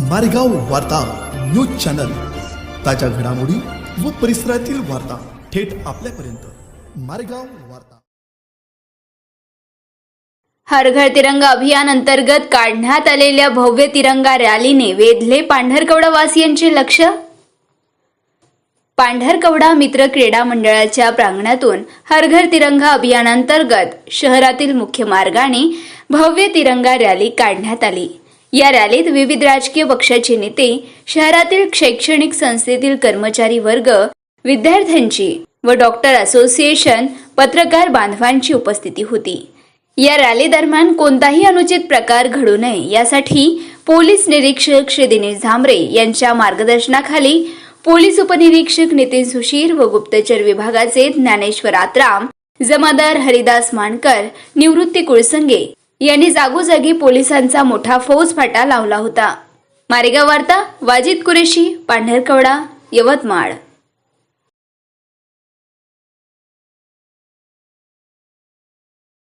मारेगाव वार्ता news channel. ताज्या घडामोडी व परिसरातील वार्ता थेट आपल्यापर्यंत. मारेगाव वार्ता. हर घर तिरंगा अभियान अंतर्गत काढण्यात आलेल्या भव्य तिरंगा रॅलीने वेधले पांढरकवडा वासियांचे लक्ष? पांढरकवडा मित्र क्रीडा मंडळाच्या प्रांगणातून हर घर तिरंगा अभियानांतर्गत शहरातील मुख्य मार्गाने भव्य तिरंगा रॅली काढण्यात आली. या रॅलीत विविध राजकीय पक्षाचे नेते शहरातील शैक्षणिक संस्थेतील कर्मचारी वर्ग विद्यार्थ्यांची व डॉक्टर असोसिएशन पत्रकार बांधवांची उपस्थिती होती. या रॅली दरम्यान कोणताही अनुचित प्रकार घडू नये यासाठी पोलीस निरीक्षक श्री दिनेश झांबरे यांच्या मार्गदर्शनाखाली पोलीस उपनिरीक्षक नितीन सुशीर व गुप्तचर विभागाचे ज्ञानेश्वर आत्राम जमादार हरिदास मानकर निवृत्ती कुळसंगे यांनी जागोजागी पोलिसांचा मोठा फौजफाटा लावला होता. मारेगाव वार्ता वाजिद कुरेशी पांढरकवडा यवतमाळ.